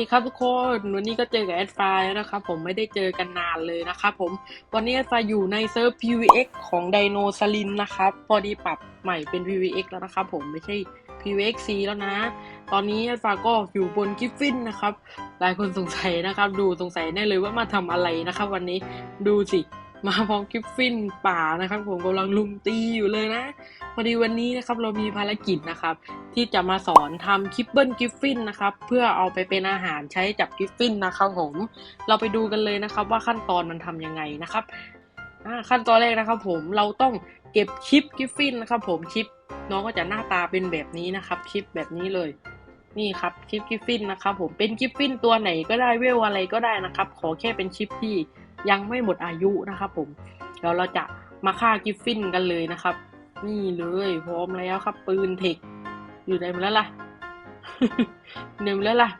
ดีครับทุกคน วันนี้ก็เจอกับแอดไฟล์นะครับผมไม่ได้เจอกันนานเลยนะครับผมวันนี้แอดไฟล์อยู่ในเซิร์ฟ PVX ของไดโนซาลินนะครับพอดีปรับใหม่เป็น PVX แล้วนะครับผมไม่ใช่ PVX C แล้วนะ ตอนนี้แอดไฟล์ก็อยู่บนกิฟฟินนะครับหลายคนสงสัยนะครับ ดูสงสัยแน่เลยว่ามาทำอะไรนะครับ วันนี้ดูสิ มาพร้อมกิฟฟินป่านะครับผมกำลังลุมตีอยู่เลยนะพอดีวันนี้นะครับเรามีภารกิจนะครับ ที่จะมาสอนทำคิปเปิลกิฟฟินนะครับเพื่อเอาไปเป็นอาหารใช้จับกิฟฟินนะครับผมเราไปดูกันเลยนะครับ ว่าขั้นตอนมันทำยังไงนะครับขั้นตอนแรกนะครับ ผมเราต้องเก็บชิปกิฟฟินนะครับ ผมชิปน้องก็จะหน้าตาเป็นแบบนี้นะครับชิปแบบนี้เลยนี่ครับชิปกิฟฟินนะครับผมเป็นกิฟฟินตัวไหนก็ได้เวลอะไรก็ได้นะครับ ขอแค่เป็นชิปที่ ยังไม่หมดอายุนะครับผม เดี๋ยวเราจะมาฆ่ากิฟฟินกันเลยนะครับ นี่เลยพร้อมแล้วครับ ปืนเทคอยู่ไหนมดแล้วล่ะเหนื่ยมแล้วล่ะ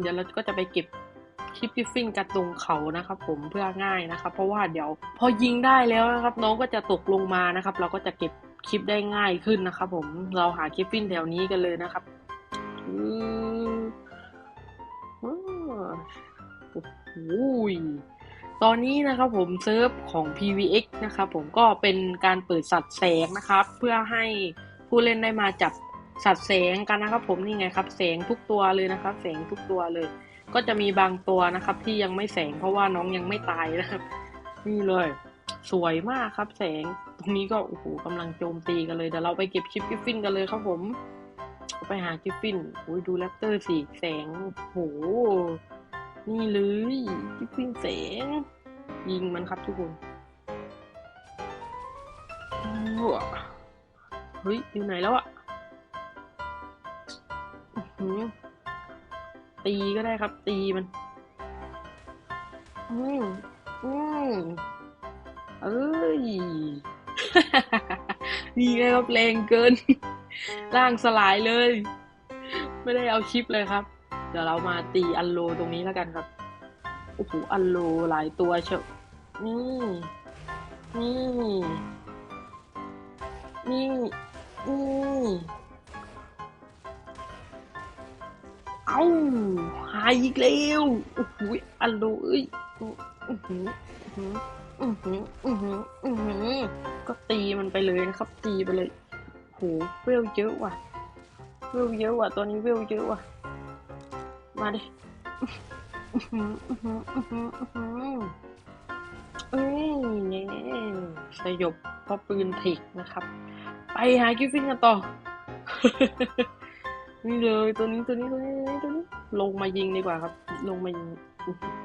เดี๋ยวเราก็จะไปเก็บชิปกิฟฟินกันตรงเขานะครับ ผมเพื่อง่ายนะครับ เพราะว่าเดี๋ยวพอยิงได้แล้วนะครับ น้องก็จะตกลงมานะครับ เราก็จะเก็บคลิปได้ง่ายขึ้นนะครับ ผมเราหากิฟฟินแถวนี้กันเลยนะครับอืมอ้าวโอ้ย ตอนนี้นะครับผมเซิร์ฟของ PVX นะครับผมก็เป็นการเปิดสัตว์แสงนะครับ เพื่อให้ผู้เล่นได้มาจับสัตว์แสงกันนะครับ ผมนี่ไงครับแสงทุกตัวเลยนะครับ แสงทุกตัวเลย ก็จะมีบางตัวนะครับ ที่ยังไม่แสงเพราะว่าน้องยังไม่ตายนะครับ นี่เลย สวยมากครับ แสงตรงนี้ก็โอ้โหกำลังโจมตีกันเลยเดี๋ยวเราไปเก็บชิปกิฟฟินกันเลยครับผมไปหากิฟฟินโอ้ยดูแรปเตอร์สิแสงโอ้โห นี่เลยกิฟฟินแสงยิงมันครับทุกคนว้าเฮ้ย อยู่ไหนแล้วอะตีก็ได้ครับ ตีมัน อืมอืมเอ้ยนี่ไงครับแรงเกิน ร่างสลายเลย ไม่ได้เอาชิปเลยครับ เดี๋ยวเรามาตีอันโลตรงนี้แล้วกันครับ โอ้โห อันโลหลายตัวเชียวนี่นี่นี่นี่เอ้าหายอีกแล้วโอ้โหอันโลเอ้ยอือหืออือหืออือหืออือหืออือหือก็ตีมันไปเลยนะครับ ตีไปเลยโหเวลเยอะว่ะเวลเยอะว่ะ ตัวนี้เวลเยอะว่ะ มาดิเอ้ยเน่สยบเพราะปืนเทคนะครับ ไปหากิฟฟินกันต่อ นี่เลยตัวนี้ตัวนี้ตัวนี้ตัวนี้ ลงมายิงดีกว่าครับ ลงมายิง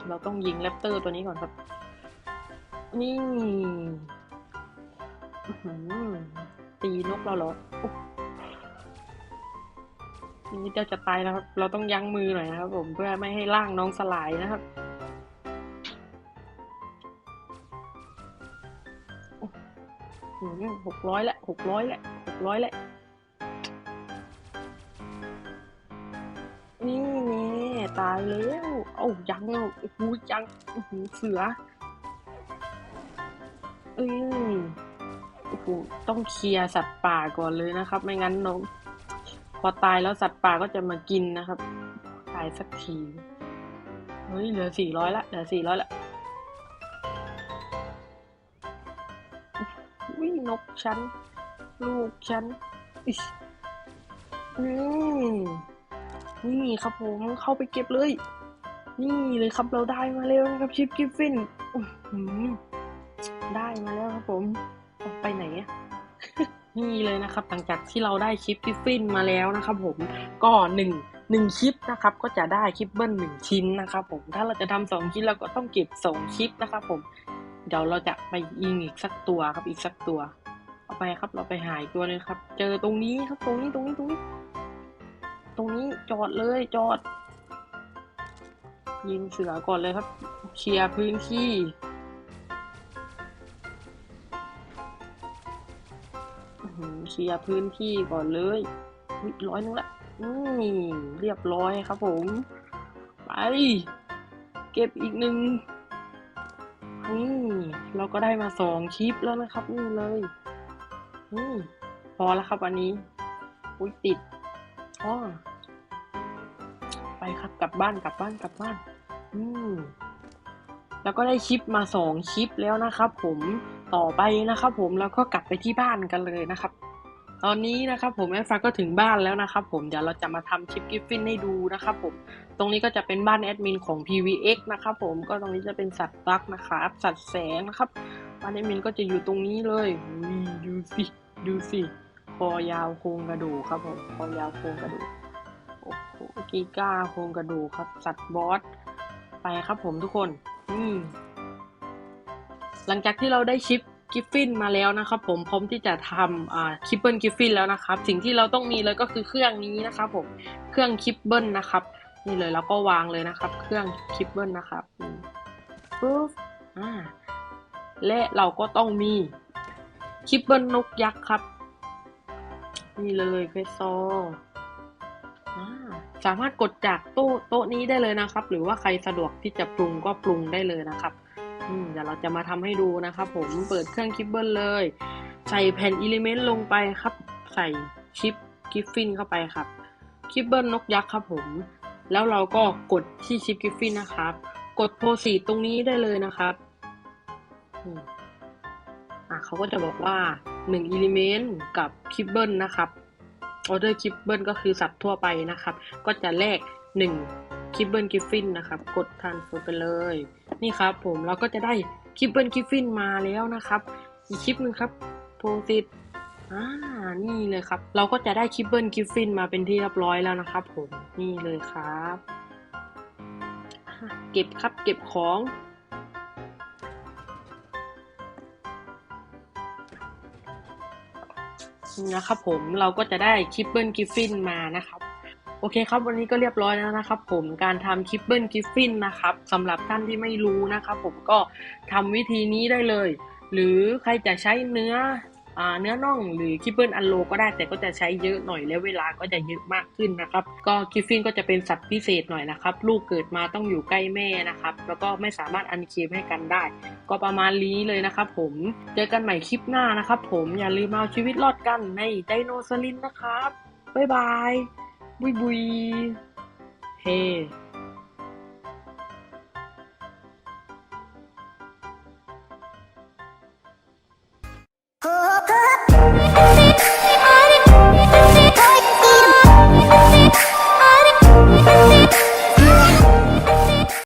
เราต้องยิงแรปเตอร์ตัวนี้ก่อนครับ นี่ตีนกเราเหรอ นี่เจ้าจะตายแล้วครับ เราต้องยั้งมือหน่อยนะครับ ผมเพื่อไม่ให้ร่างน้องสลายนะครับหกร้อยละหกร้อยละหกร้อยละนี่แน่ตายแล้วเอ้ยังอะโอ้โหยังโอ้โหเสืออ้ยโอ้โหต้องเคลียร์สัตว์ป่าก่อนเลยนะครับ ไม่งั้นน้อง พอตายแล้วสัตว์ป่าก็จะมากินนะครับ ตายสักที เฮ้ย เหลือสี่ร้อยละ เหลือสี่ร้อยละวิ่งนกฉัน ลูกฉันอิชอืมนี่ครับผมเข้าไปเก็บเลย นี่เลยครับเราได้มาแล้วนะครับชิปกิฟฟินได้มาแล้วครับผม ออกไปไหนอะ นี่เลยนะครับหลังจากที่เราได้ชิปกิฟฟินมาแล้วนะครับ ผมก็หนึ่งหนึ่งชิปนะครับก็จะได้คลิปเบิ้ลหนึ่งชิ้นนะครับผมถ้าเราจะทำสองชิ้นเราก็ต้องเก็บสองชิปนะครับผมเดี๋ยวเราจะไปยิงอีกสักตัวครับอีกสักตัว เอาไปครับเราไปหายตัวเลยครับ เจอตรงนี้ครับตรงนี้ตรงนี้ตรงนี้ ตรงนี้จอดเลยจอด ยิงเสือก่อนเลยครับ เคลียร์พื้นที่ เคลียร์พื้นที่ก่อนเลยร้อยนึงละนี่เรียบร้อยครับผม ไป เก็บอีกหนึ่งนี่เราก็ได้มาสองคลิปแล้วนะครับนี่เลยนี่พอแล้วครับวันนี้อุ้ยติดอ๋อไปครับกลับบ้านกลับบ้านกลับบ้านอืมแล้วก็ได้ชิปมาสองชิปแล้วนะครับ ผมต่อไปนะครับ ผมแล้วก็กลับไปที่บ้านกันเลยนะครับ ตอนนี้นะครับผมแอดฟ้าก็ถึงบ้านแล้วนะครับผมเดี๋ยวเราจะมาทำชิปกิฟฟินให้ดูนะครับผมตรงนี้ก็จะเป็นบ้านแอดมินของ PVX นะครับผมก็ตรงนี้จะเป็นสัตว์รักนะครับสัตว์แสงนะครับบ้านแอดมินก็จะอยู่ตรงนี้เลยอุ้ยดูสิดูสิคอยาวโครงกระดูกครับผมคอยาวโครงกระดูกโอ้โหกีก้าโครงกระดูกครับ สัตว์บอสไปครับผมทุกคน อืมหลังจากที่เราได้ชิป กิฟฟินมาแล้วนะครับผมพร้อมที่จะทำคิปเปิลกิฟฟินแล้วนะครับ สิ่งที่เราต้องมีเลยก็คือเครื่องนี้นะครับผมเครื่องคิปเปิลนะครับนี่เลยแล้วก็วางเลยนะครับ เครื่องคิปเปิลนะครับปุ๊บอ่าและเราก็ต้องมีคิปเปิลนกยักษ์ครับ นี่เลยเฟซออ่สามารถกดจากโต๊ะโต๊ะนี้ได้เลยนะครับ หรือว่าใครสะดวกที่จะปรุงก็ปรุงได้เลยนะครับ เดี๋ยวเราจะมาทำให้ดูนะครับผมเปิดเครื่องคิปเบิลเลย ใส่แผ่นอิเลเมนต์ลงไปครับ ใส่ชิปกิฟฟินเข้าไปครับคิปเบิลนกยักษ์ครับผม แล้วเราก็กดที่ชิปกิฟฟินนะครับ กดโพสีตรงนี้ได้เลยนะครับอะเขาก็จะบอกว่า1อิเลเมนต์กับคิปเบิลนะครับออเดอร์คิปเบิลก็คือสัตว์ทั่วไปนะครับ ก็จะแลก1 คิปเบิลกิฟฟินนะครับ กดทานเฟอร์ไปเลย นี่ครับผมเราก็จะได้คลิปเบิลคิฟฟินมาแล้วนะครับ อีกคลิปหนึ่งครับโพสิตอ่านี่เลยครับ เราก็จะได้คลิปเบิลคิฟฟินมาเป็นที่เรียบร้อยแล้วนะครับ ผมนี่เลยครับ เก็บครับเก็บของนะครับผมเราก็จะได้คิปเบิลกิฟฟินมานะครับ โอเคครับวันนี้ก็เรียบร้อยแล้วนะครับ ผมการทำคิปเบิลกิฟฟินนะครับสำหรับท่านที่ไม่รู้นะครับ ผมก็ทำวิธีนี้ได้เลย หรือใครจะใช้เนื้ออเนื้อน่องหรือคิปเบิลอันโลก็ได้แต่ก็จะใช้เยอะหน่อยแล้วเวลาก็จะเยอะมากขึ้นนะครับ ก็กิฟฟินก็จะเป็นสัตว์พิเศษหน่อยนะครับ ลูกเกิดมาต้องอยู่ใกล้แม่นะครับ แล้วก็ไม่สามารถอันเคมให้กันได้ ก็ประมาณนี้เลยนะครับ ผมเจอกันใหม่คลิปหน้านะครับ ผมอย่าลืมเอาชีวิตรอดกันในไดโนเสาร์ลินนะครับบ๊ายบาย บุยบุยเฮ